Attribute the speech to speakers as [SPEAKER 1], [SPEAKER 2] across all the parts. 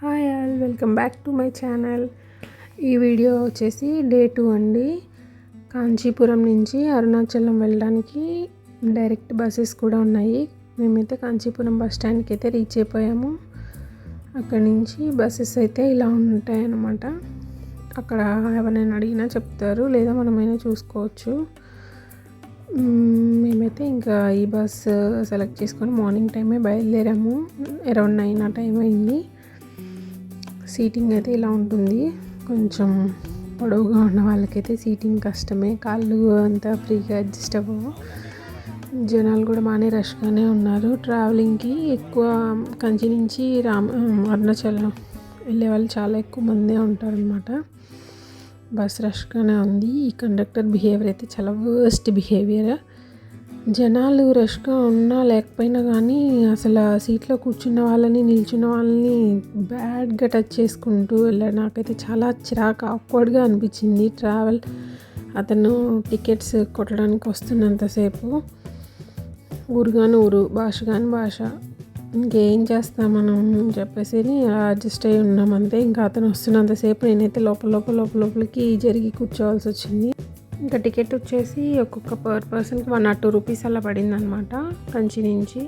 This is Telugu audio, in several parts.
[SPEAKER 1] Hi all welcome back to my channel. ఈ వీడియో వచ్చేసి డే టూ అండి. కాంచీపురం నుంచి అరుణాచలం వెళ్ళడానికి డైరెక్ట్ బస్సెస్ కూడా ఉన్నాయి. మేమైతే కాంచీపురం బస్ స్టాండ్కి అయితే రీచ్ అయిపోయాము. అక్కడి నుంచి బస్సెస్ అయితే ఇలా ఉంటాయన్నమాట. అక్కడ ఎవరైనా అడిగినా చెప్తారు లేదా మనమైనా చూసుకోవచ్చు. మేమైతే ఇంకా ఈ బస్ సెలెక్ట్ చేసుకొని మార్నింగ్ టైమే బయలుదేరాము. అరౌండ్ నైన్ ఆ టైం అయింది. సీటింగ్ అయితే ఇలా ఉంటుంది. కొంచెం పొడవుగా ఉన్న వాళ్ళకైతే సీటింగ్ కష్టమే. కాళ్ళు అంతా ఫ్రీగా అడ్జస్ట్ అవ్వవు. జనాలు కూడా బాగానే రష్గానే ఉన్నారు. ట్రావెలింగ్కి ఎక్కువ కంచి నుంచి రామ అరుణాచలం వెళ్ళే వాళ్ళు చాలా ఎక్కువ మందే ఉంటారనమాట బస్ రష్గానే ఉంది. ఈ కండక్టర్ బిహేవియర్ అయితే చాలా వర్స్ట్ బిహేవియర్. జనాలు రష్గా ఉన్నా లేకపోయినా కానీ అసలు ఆ సీట్లో కూర్చున్న వాళ్ళని నిల్చున్న వాళ్ళని బ్యాడ్గా టచ్ చేసుకుంటూ వెళ్ళాడు నాకైతే చాలా చిరాకు ఆక్వర్డ్గా అనిపించింది. ట్రావెల్ అతను టికెట్స్ కొట్టడానికి వస్తున్నంతసేపు ఊరు కానీ ఊరు భాష కానీ భాష. ఇంకేం చేస్తాం మనం అని చెప్పేసి అలా అడ్జస్ట్ అయి ఉన్నాం అంతే. ఇంకా అతను వస్తున్నంతసేపు నేనైతే లోపల లోపల లోపల లోపలికి జరిగి కూర్చోవాల్సి వచ్చింది. ఇంకా టికెట్ వచ్చేసి ఒక్కొక్క పర్ పర్సన్కి వన్ ఆర్ టూ రూపీస్ అలా పడిందనమాట కంచి నుంచి.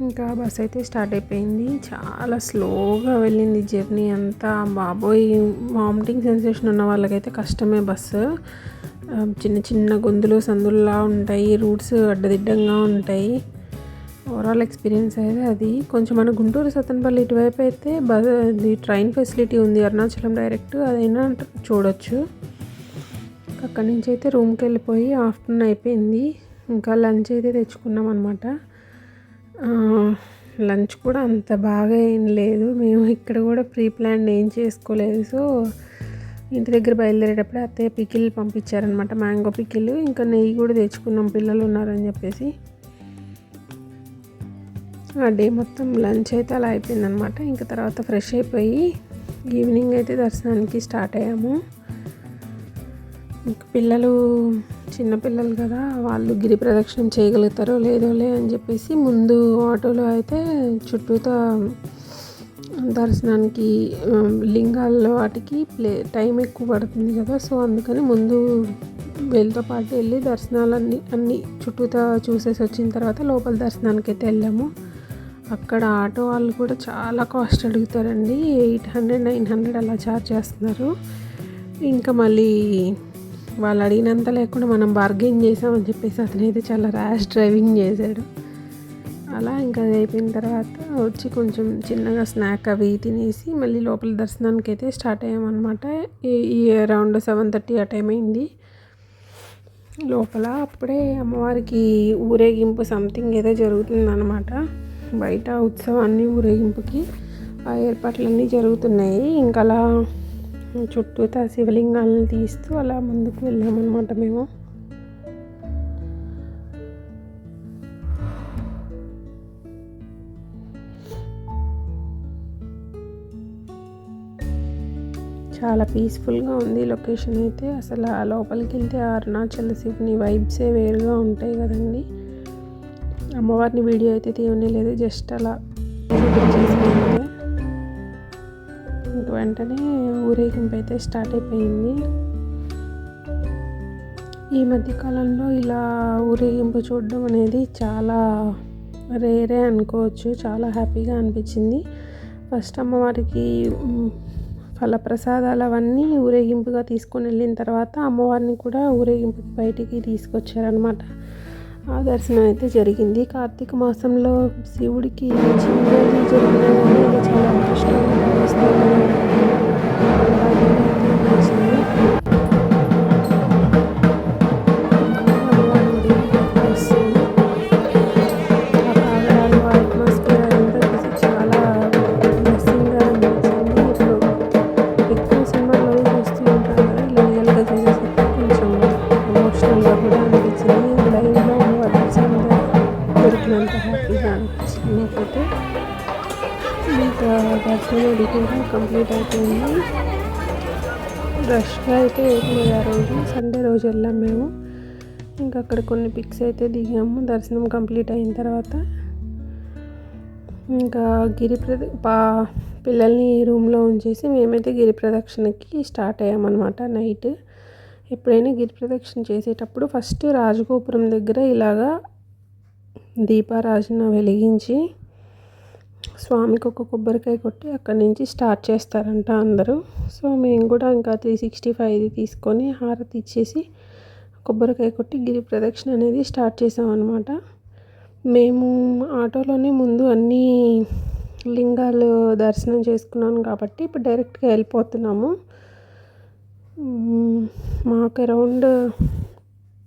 [SPEAKER 1] ఇంకా బస్ అయితే స్టార్ట్ అయిపోయింది. చాలా స్లోగా వెళ్ళింది జర్నీ అంతా. బాబోయ్ వామిటింగ్ సెన్సేషన్ ఉన్న వాళ్ళకైతే కష్టమే బస్సు చిన్న చిన్న గొంతులు సందుల్లా ఉంటాయి రూట్స్ అడ్డదిడ్డంగా ఉంటాయి. ఓవరాల్ ఎక్స్పీరియన్స్ అయితే అది. కొంచెం మన గుంటూరు సత్తనపల్లి ఇటువైపు అయితే బస్ ఇది ట్రైన్ ఫెసిలిటీ ఉంది. అరుణాచలం డైరెక్ట్ అదైనా చూడొచ్చు. అక్కడి నుంచి అయితే రూమ్కి వెళ్ళిపోయి ఆఫ్టర్నూన్ అయిపోయింది. ఇంకా లంచ్ అయితే తెచ్చుకున్నాం అనమాట లంచ్ కూడా అంత బాగా ఏం లేదు. మేము ఇక్కడ కూడా ప్రీ ప్లాన్ ఏం చేసుకోలేదు. సో ఇంటి దగ్గర బయలుదేరేటప్పుడు అత్తయ్య పికిల్ పంపించారనమాట మ్యాంగో పికిల్. ఇంకా నెయ్యి కూడా తెచ్చుకున్నాం. పిల్లలు ఉన్నారని చెప్పేసి. ఆ డే మొత్తం లంచ్ అయితే అలా అయిపోయిందనమాట ఇంకా తర్వాత ఫ్రెష్ అయిపోయి ఈవినింగ్ అయితే దర్శనానికి స్టార్ట్ అయ్యాము. ఇంకా పిల్లలు చిన్నపిల్లలు కదా వాళ్ళు గిరి ప్రదక్షిణం చేయగలుగుతారో లేదోలే అని చెప్పేసి ముందు ఆటోలో అయితే చుట్టూతా దర్శనానికి లింగాల్లో వాటికి ప్లే టైం ఎక్కువ పడుతుంది కదా. సో అందుకని ముందు వీళ్ళతో పాటు వెళ్ళి దర్శనాలన్నీ అన్నీ చుట్టూతా చూసేసి వచ్చిన తర్వాత లోపల దర్శనానికి అయితే వెళ్ళాము. అక్కడ ఆటో వాళ్ళు కూడా చాలా కాస్ట్ అడుగుతారండి. ఎయిట్ హండ్రెడ్ నైన్ హండ్రెడ్ అలా ఛార్జ్ చేస్తున్నారు. ఇంకా మళ్ళీ వాళ్ళు అడిగినంత లేకుండా మనం బార్గెన్ చేసామని చెప్పేసి అతనైతే చాలా ర్యాష్ డ్రైవింగ్ చేశాడు. అలా ఇంకా అది అయిపోయిన తర్వాత వచ్చి కొంచెం చిన్నగా స్నాక్ అవి తినేసి మళ్ళీ లోపల దర్శనానికి అయితే స్టార్ట్ అయ్యామన్నమాట. ఈ- ఈ అరౌండ్ సెవెన్ థర్టీ ఆ టైం అయింది. లోపల అప్పుడే అమ్మవారికి ఊరేగింపు సంథింగ్ ఏదో జరుగుతుందన్నమాట. బయట ఉత్సవాన్ని ఊరేగింపుకి ఆ ఏర్పాట్లన్నీ జరుగుతున్నాయి. ఇంకా అలా చుట్టూతా శివలింగాలను తీస్తూ అలా ముందుకు వెళ్ళామన్నమాట మేము. చాలా పీస్ఫుల్గా ఉంది లొకేషన్ అయితే. అసలు ఆ లోపలికి వెళ్తే అరుణాచల్ శివుని వైబ్సే వేరుగా ఉంటాయి కదండి. అమ్మవారిని వీడియో అయితే తీయనే లేదు జస్ట్ అలా. చూపించేసాను వెంటనే ఊరేగింపు అయితే స్టార్ట్ అయిపోయింది. ఈ మధ్యకాలంలో ఇలా ఊరేగింపు చూడడం అనేది చాలా రేరే అనుకోవచ్చు చాలా హ్యాపీగా అనిపించింది. ఫస్ట్ అమ్మవారికి ఫలప్రసాదాలు అవన్నీ ఊరేగింపుగా తీసుకొని వెళ్ళిన తర్వాత అమ్మవారిని కూడా ఊరేగింపుకి బయటికి తీసుకొచ్చారనమాట ఆ దర్శనం అయితే జరిగింది. కార్తీక మాసంలో శివుడికి చిన్నది జరిగిన చాలా అదృష్టంగా అంత హ్యాపీగా అనిపించింది నాకైతే. ఇంకా దర్శనం కూడా కంప్లీట్ అయిపోయింది. రష్గా అయితే ఏం లేదు ఆ రోజు. సండే రోజు వెళ్ళాం మేము. ఇంకా అక్కడ కొన్ని పిక్స్ అయితే దిగాము. దర్శనం కంప్లీట్ అయిన తర్వాత. ఇంకా గిరి ప్రద పా పిల్లల్ని రూమ్లో ఉంచేసి మేమైతే గిరి ప్రదక్షిణకి స్టార్ట్ అయ్యామన్నమాట నైట్. ఎప్పుడైనా గిరి ప్రదక్షిణ చేసేటప్పుడు ఫస్ట్ రాజగోపురం దగ్గర ఇలాగా దీపారాజన వెలిగించి స్వామికి ఒక కొబ్బరికాయ కొట్టి అక్కడి నుంచి స్టార్ట్ చేస్తారంట అందరూ. సో మేము కూడా ఇంకా త్రీ సిక్స్టీ ఫైవ్ తీసుకొని హారతి ఇచ్చేసి కొబ్బరికాయ కొట్టి గిరి ప్రదక్షిణ అనేది స్టార్ట్ చేసామన్నమాట మేము ఆటోలోనే ముందు అన్నీ లింగాలు దర్శనం చేసుకున్నాను కాబట్టి ఇప్పుడు డైరెక్ట్గా వెళ్ళిపోతున్నాము. మాకు అరౌండ్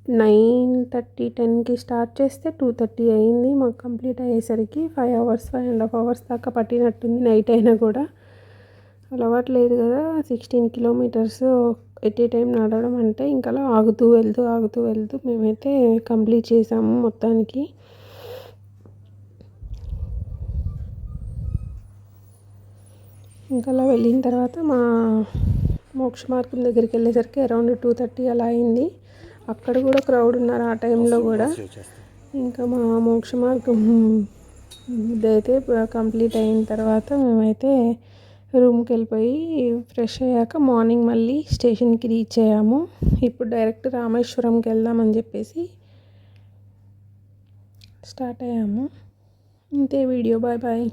[SPEAKER 1] నైన్ థర్టీ టెన్కి స్టార్ట్ చేస్తే టూ థర్టీ అయింది. మాకు కంప్లీట్ అయ్యేసరికి five hours five and half hours దాకా పట్టినట్టుంది నైట్ అయినా కూడా. అలవాటు లేదు కదా sixteen kilometres at a time నడవడం అంటే ఇంకా ఆగుతూ వెళ్తూ ఆగుతూ వెళ్తూ మేమైతే కంప్లీట్ చేసాము మొత్తానికి. ఇంకా అలా వెళ్ళిన తర్వాత మా మోక్ష మార్గం దగ్గరికి వెళ్ళేసరికి అరౌండ్ టూ థర్టీ అలా అయింది. అక్కడ కూడా క్రౌడ్ ఉన్నారు ఆ టైంలో కూడా. ఇంకా మా మోక్ష మార్గం ఇదైతే కంప్లీట్ అయిన తర్వాత మేమైతే రూమ్కి వెళ్ళిపోయి ఫ్రెష్ అయ్యాక మార్నింగ్ మళ్ళీ స్టేషన్కి రీచ్ అయ్యాము. ఇప్పుడు డైరెక్ట్ రామేశ్వరంకి వెళ్దామని చెప్పేసి స్టార్ట్ అయ్యాము. ఇంతే వీడియో బాయ్ బాయ్